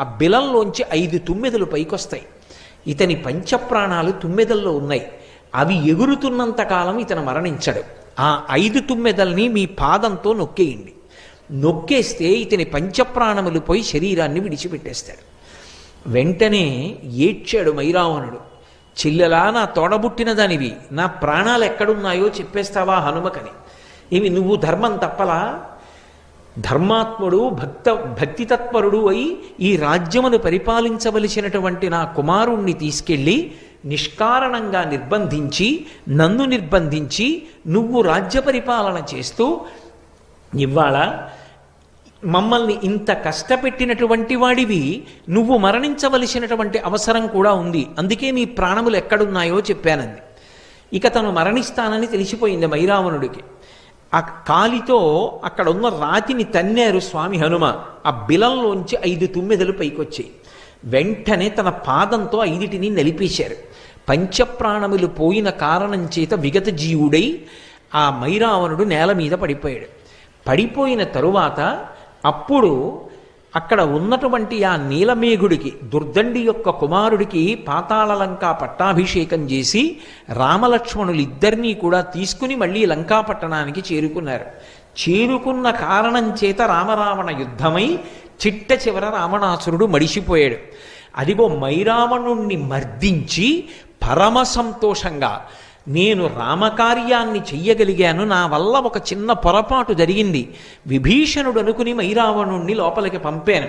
ఆ బిలంలోంచి ఐదు తుమ్మెదలు పైకొస్తాయి. ఇతని పంచప్రాణాలు తుమ్మెదల్లో ఉన్నాయి. అవి ఎగురుతున్నంత కాలం ఇతను మరణించడు. ఆ ఐదు తుమ్మెదల్ని మీ పాదంతో నొక్కేయండి. నొక్కేస్తే ఇతని పంచప్రాణములు పోయి శరీరాన్ని విడిచిపెట్టేస్తాడు వెంటనే ఏడ్చాడు మైరావణుడు. చెల్లెలా నా తోడబుట్టిన దానివి. నా ప్రాణాలు ఎక్కడున్నాయో చెప్పేస్తావా హనుమకని. ఇవి నువ్వు ధర్మం తప్పలా ధర్మాత్ముడు భక్త భక్తితత్పరుడు అయి ఈ రాజ్యమును పరిపాలించవలసినటువంటి నా కుమారుణ్ణి తీసుకెళ్ళి నిష్కారణంగా నిర్బంధించి నన్ను నిర్బంధించి నువ్వు రాజ్య పరిపాలన చేస్తూ ఇవాళ మమ్మల్ని ఇంత కష్టపెట్టినటువంటి వాడివి నువ్వు మరణించవలసినటువంటి అవసరం కూడా ఉంది. అందుకే నీ ప్రాణములు ఎక్కడున్నాయో చెప్పానంది. ఇక తను మరణిస్తానని తెలిసిపోయింది మైరావణుడికి. ఆ కాలితో అక్కడ ఉన్న రాతిని తన్నారు స్వామి హనుమ. ఆ బిలంలోంచి ఐదు తుమ్మెదలు పైకొచ్చాయి. వెంటనే తన పాదంతో ఐదిటిని నలిపేశారు. పంచప్రాణములు పోయిన కారణం చేత విగత జీవుడై ఆ మైరావణుడు నేల మీద పడిపోయాడు. పడిపోయిన తరువాత అప్పుడు అక్కడ ఉన్నటువంటి ఆ నీలమేఘుడికి దుర్దండి యొక్క కుమారుడికి పాతాళ లంకా పట్టాభిషేకం చేసి రామలక్ష్మణులిద్దరినీ కూడా తీసుకుని మళ్ళీ లంకాపట్టణానికి చేరుకున్నారు. చేరుకున్న కారణం చేత రామరావణ యుద్ధమై చిట్ట చివర రావణాసురుడు మడిసిపోయాడు. అదిగో మైరావణుణ్ణి మర్దించి పరమ సంతోషంగా నేను రామకార్యాన్ని చెయ్యగలిగాను నా వల్ల ఒక చిన్న పొరపాటు జరిగింది. విభీషణుడు అనుకుని మైరావణుణ్ణి లోపలికి పంపాను.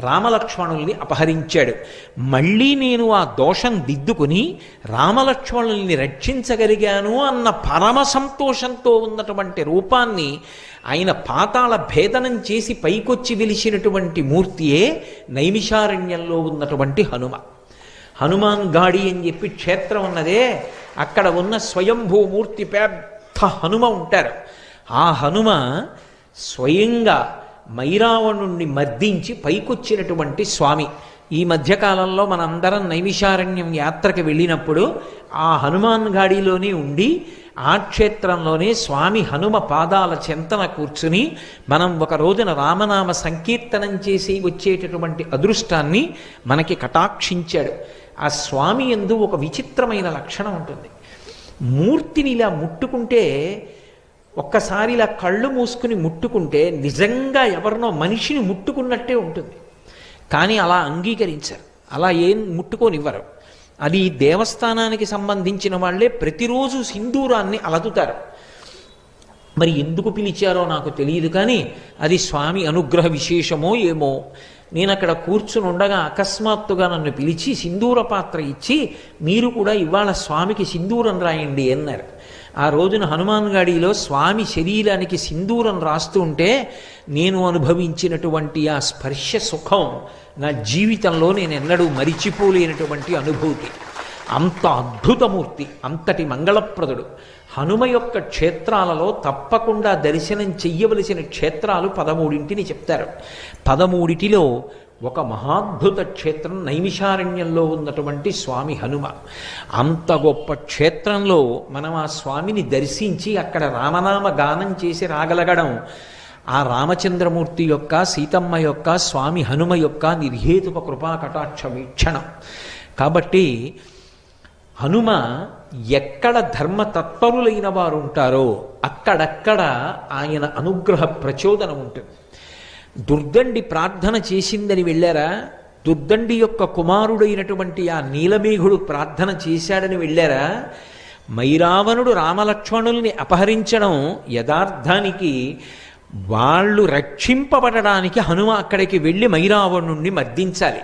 రామలక్ష్మణుల్ని అపహరించాడు. మళ్ళీ నేను ఆ దోషం దిద్దుకుని రామలక్ష్మణుల్ని రక్షించగలిగాను అన్న పరమ సంతోషంతో ఉన్నటువంటి రూపాన్ని ఆయన పాతాళ భేదనం చేసి పైకొచ్చి వెలిసినటువంటి మూర్తియే నైమిషారణ్యంలో ఉన్నటువంటి హనుమ. హనుమాన్ గాడి అని చెప్పి క్షేత్రం ఉన్నదే. అక్కడ ఉన్న స్వయంభూమూర్తి పెద్ద హనుమ ఉంటారు. ఆ హనుమ స్వయంగా మైరావణుణ్ణి మర్దించి పైకొచ్చినటువంటి స్వామి. ఈ మధ్యకాలంలో మనందరం నైమిషారణ్యం యాత్రకు వెళ్ళినప్పుడు ఆ హనుమాన్ గాడిలోనే ఉండి ఆ క్షేత్రంలోనే స్వామి హనుమ పాదాల చెంతన కూర్చుని మనం ఒక రోజున రామనామ సంకీర్తనం చేసి వచ్చేటటువంటి అదృష్టాన్ని మనకి కటాక్షించాడు. ఆ స్వామి ఎందు ఒక విచిత్రమైన లక్షణం ఉంటుంది. మూర్తిని ఇలా ముట్టుకుంటే ఒక్కసారి ఇలా కళ్ళు మూసుకుని ముట్టుకుంటే నిజంగా ఎవరినో మనిషిని ముట్టుకున్నట్టే ఉంటుంది. కానీ అలా అంగీకరించారు. అలా ఏం ముట్టుకోనివ్వరు. అది దేవస్థానానికి సంబంధించిన వాళ్ళే ప్రతిరోజు సింధూరాన్ని అలదుతారు మరి ఎందుకు పిలిచారో నాకు తెలియదు కానీ అది స్వామి అనుగ్రహ విశేషమో ఏమో. నేను అక్కడ కూర్చుని ఉండగా అకస్మాత్తుగా నన్ను పిలిచి సింధూర పాత్ర ఇచ్చి మీరు కూడా ఇవాళ స్వామికి సింధూరం రాయండి అన్నారు. ఆ రోజున హనుమాన్ గాడిలో స్వామి శరీరానికి సింధూరం రాస్తూ ఉంటే నేను అనుభవించినటువంటి ఆ స్పర్శ సుఖం నా జీవితంలో నేను ఎన్నడూ మరిచిపోలేనటువంటి అనుభూతి. అంత అద్భుతమూర్తి అంతటి మంగళప్రదుడు. హనుమ యొక్క క్షేత్రాలలో తప్పకుండా దర్శనం చెయ్యవలసిన క్షేత్రాలు పదమూడింటిని చెప్తారు. పదమూడిటిలో ఒక మహాద్భుత క్షేత్రం నైమిషారణ్యంలో ఉన్నటువంటి స్వామి హనుమ. అంత గొప్ప క్షేత్రంలో మనం ఆ స్వామిని దర్శించి అక్కడ రామనామ గానం చేసి రాగలగడం ఆ రామచంద్రమూర్తి యొక్క సీతమ్మ యొక్క స్వామి హనుమ యొక్క నిర్హేతుక కృపా కటాక్ష వీక్షణం. కాబట్టి హనుమ ఎక్కడ ధర్మ తత్పరులైన వారు ఉంటారో అక్కడక్కడ ఆయన అనుగ్రహ ప్రచోదనం ఉంటుంది. దుర్దండి ప్రార్థన చేసిందని వెళ్ళారా? దుర్దండి యొక్క కుమారుడైనటువంటి ఆ నీలమేఘుడు ప్రార్థన చేశాడని వెళ్ళారా? మైరావణుడు రామలక్ష్మణుల్ని అపహరించడం యథార్థానికి వాళ్ళు రక్షింపబడడానికి హనుమ అక్కడికి వెళ్ళి మైరావణుణ్ణి మర్దించాలి.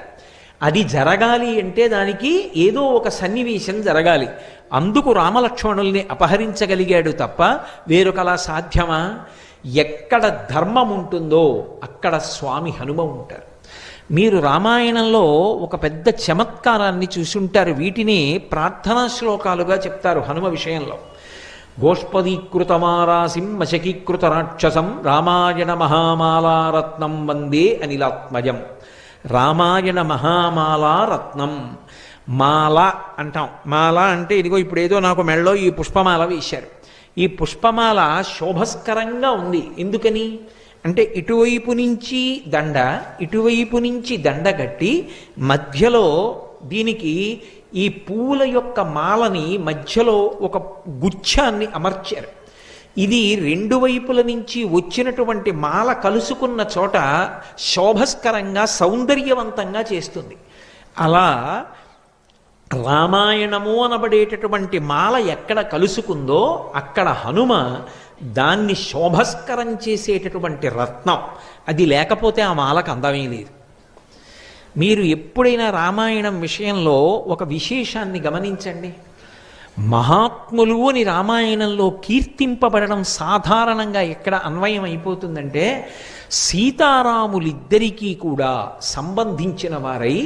అది జరగాలి అంటే దానికి ఏదో ఒక సన్నివేశం జరగాలి. అందుకు రామలక్ష్మణుల్ని అపహరించగలిగాడు తప్ప వేరొకలా సాధ్యమా? ఎక్కడ ధర్మం ఉంటుందో అక్కడ స్వామి హనుమ ఉంటారు. మీరు రామాయణంలో ఒక పెద్ద చమత్కారాన్ని చూసుంటారు. వీటిని ప్రార్థనా శ్లోకాలుగా చెప్తారు హనుమ విషయంలో. గోష్పదీకృతమారాసిం మశకీకృత రాక్షసం రామాయణ మహామాలారత్నం వందే అనిలాత్మజం. రామాయణ మహామాలారత్నం మాల అంటాం. మాల అంటే ఇదిగో ఇప్పుడు ఏదో నాకు మెడలో ఈ పుష్పమాల వేశారు. ఈ పుష్పమాల శోభస్కరంగా ఉంది. ఎందుకని? అంటే ఇటువైపు నుంచి దండ ఇటువైపు నుంచి దండ కట్టి మధ్యలో దీనికి ఈ పూల యొక్క మాలని మధ్యలో ఒక గుచ్ఛాన్ని అమర్చారు. ఇది రెండు వైపుల నుంచి వచ్చినటువంటి మాల కలుసుకున్న చోట శోభస్కరంగా సౌందర్యవంతంగా చేస్తుంది. అలా రామాయణము అనబడేటటువంటి మాల ఎక్కడ కలుసుకుందో అక్కడ హనుమ దాన్ని శోభస్కరం చేసేటటువంటి రత్నం. అది లేకపోతే ఆ మాలకు అందమే లేదు. మీరు ఎప్పుడైనా రామాయణం విషయంలో ఒక విశేషాన్ని గమనించండి. మహాత్ములు అని రామాయణంలో కీర్తింపబడడం సాధారణంగా ఎక్కడ అన్వయం అయిపోతుందంటే సీతారాములిద్దరికీ కూడా సంబంధించిన వారై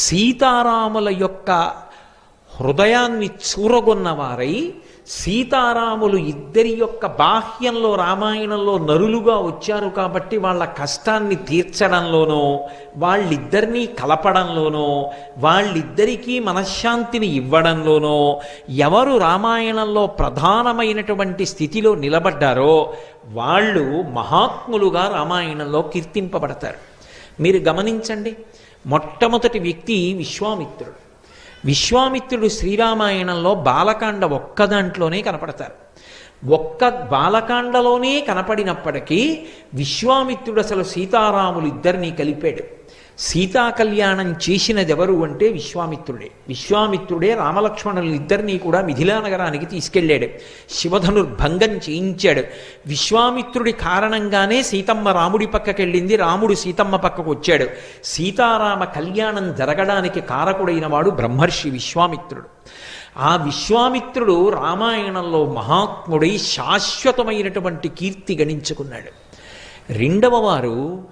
సీతారాముల యొక్క హృదయాన్ని చూరగొన్న వారై సీతారాములు ఇద్దరి యొక్క బాహ్యంలో రామాయణంలో నరులుగా వచ్చారు కాబట్టి వాళ్ళ కష్టాన్ని తీర్చడంలోనో వాళ్ళిద్దరినీ కలపడంలోనో వాళ్ళిద్దరికీ మనశ్శాంతిని ఇవ్వడంలోనో ఎవరు రామాయణంలో ప్రధానమైనటువంటి స్థితిలో నిలబడ్డారో వాళ్ళు మహాత్ములుగా రామాయణంలో కీర్తింపబడతారు. మీరు గమనించండి మొట్టమొదటి వ్యక్తి విశ్వామిత్రుడు. విశ్వామిత్రుడు శ్రీరామాయణంలో బాలకాండ ఒక్క దాంట్లోనే కనపడతారు. ఒక్క బాలకాండలోనే కనపడినప్పటికీ విశ్వామిత్రుడు అసలు సీతారాములు ఇద్దరినీ కలిపాడు. సీతా కళ్యాణం చేసినది ఎవరు అంటే విశ్వామిత్రుడే. విశ్వామిత్రుడే రామలక్ష్మణులు ఇద్దరినీ కూడా మిథిలా నగరానికి తీసుకెళ్ళాడు. శివధనుర్భంగం చేయించాడు. విశ్వామిత్రుడి కారణంగానే సీతమ్మ రాముడి పక్కకెళ్ళింది. రాముడు సీతమ్మ పక్కకు వచ్చాడు. సీతారామ కళ్యాణం జరగడానికి కారకుడైన వాడు బ్రహ్మర్షి విశ్వామిత్రుడు. ఆ విశ్వామిత్రుడు రామాయణంలో మహాత్ముడై శాశ్వతమైనటువంటి కీర్తి గణించుకున్నాడు. రెండవ వారు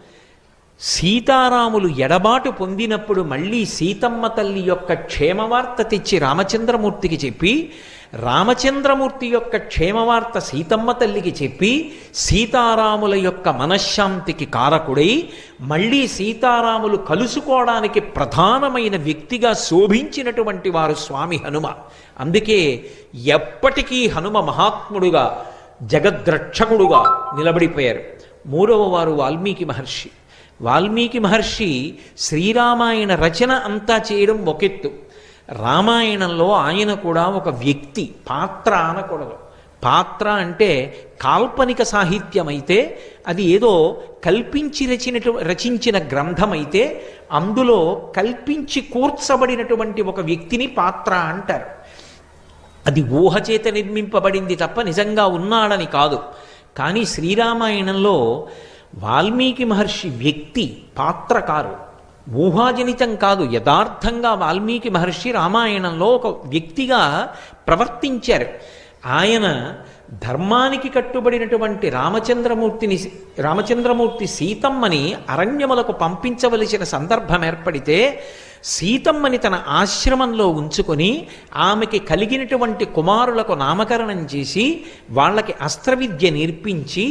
సీతారాములు ఎడబాటు పొందినప్పుడు మళ్ళీ సీతమ్మ తల్లి యొక్క క్షేమవార్త తెచ్చి రామచంద్రమూర్తికి చెప్పి రామచంద్రమూర్తి యొక్క క్షేమవార్త సీతమ్మ తల్లికి చెప్పి సీతారాముల యొక్క మనశ్శాంతికి కారకుడై మళ్ళీ సీతారాములు కలుసుకోవడానికి ప్రధానమైన వ్యక్తిగా శోభించినటువంటి వారు స్వామి హనుమ. అందుకే ఎప్పటికీ హనుమ మహాత్ముడుగా జగద్రక్షకుడుగా నిలబడిపోయారు. మూడవ వారు వాల్మీకి మహర్షి. వాల్మీకి మహర్షి శ్రీరామాయణ రచన అంతా చేయడం ఒకెత్తు. రామాయణంలో ఆయన కూడా ఒక వ్యక్తి పాత్ర అనకూడదు. పాత్ర అంటే కాల్పనిక సాహిత్యం అయితే అది ఏదో కల్పించి రచినటు రచించిన గ్రంథమైతే అందులో కల్పించి కూర్చబడినటువంటి ఒక వ్యక్తిని పాత్ర అంటారు. అది ఊహ చేత నిర్మింపబడింది తప్ప నిజంగా ఉన్నాడని కాదు. కానీ శ్రీరామాయణంలో వాల్మీకి మహర్షి వ్యక్తి పాత్రకారు. ఊహాజనితం కాదు యథార్థంగా వాల్మీకి మహర్షి రామాయణంలో ఒక వ్యక్తిగా ప్రవర్తించారు. ఆయన ధర్మానికి కట్టుబడినటువంటి రామచంద్రమూర్తిని రామచంద్రమూర్తి సీతమ్మని అరణ్యములకు పంపించవలసిన సందర్భం ఏర్పడితే సీతమ్మని తన ఆశ్రమంలో ఉంచుకొని ఆమెకి కలిగినటువంటి కుమారులకు నామకరణం చేసి వాళ్ళకి అస్త్రవిద్య నేర్పించి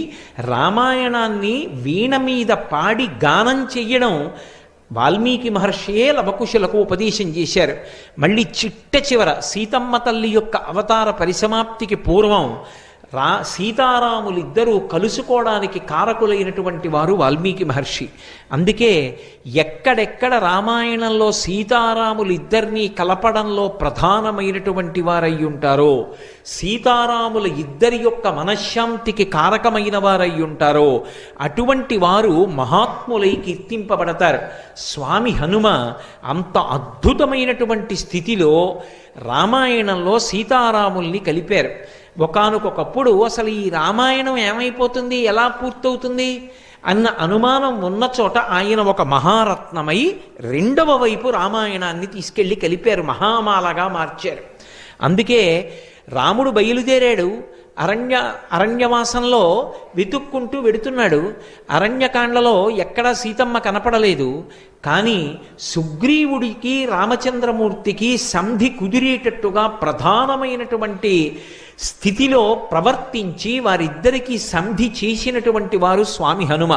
రామాయణాన్ని వీణ మీద పాడి గానం చెయ్యడం వాల్మీకి మహర్షియే లవకుశులకు ఉపదేశం చేశారు? మళ్ళీ చిట్ట చివర సీతమ్మ తల్లి యొక్క అవతార పరిసమాప్తికి పూర్వం రా సీతారాములిద్దరూ కలుసుకోవడానికి కారకులైనటువంటి వారు వాల్మీకి మహర్షి. అందుకే ఎక్కడెక్కడ రామాయణంలో సీతారాములిద్దరినీ కలపడంలో ప్రధానమైనటువంటి వారై ఉంటారో సీతారాముల ఇద్దరి యొక్క మనశ్శాంతికి కారకమైన వారై ఉంటారో అటువంటి వారు మహాత్ములై కీర్తింపబడతారు. స్వామి హనుమ అంత అద్భుతమైనటువంటి స్థితిలో రామాయణంలో సీతారాముల్ని కలిపారు. ఒకనకొకప్పుడు అసలు ఈ రామాయణం ఏమైపోతుంది? ఎలా పూర్తవుతుంది? అన్న అనుమానం ఉన్న చోట ఆయన ఒక మహారత్నమై రెండవ వైపు రామాయణాన్ని తీసుకెళ్ళి కలిపారు మహామాలగా మార్చారు. అందుకే రాముడు బయలుదేరాడు. అరణ్య అరణ్యవాసంలో వెతుక్కుంటూ వెడుతున్నాడు. అరణ్యకాండలో ఎక్కడా సీతమ్మ కనపడలేదు. కానీ సుగ్రీవుడికి రామచంద్రమూర్తికి సంధి కుదిరేటట్టుగా ప్రధానమైనటువంటి స్థితిలో ప్రవర్తించి వారిద్దరికీ సంధి చేసినటువంటి వారు స్వామి హనుమ.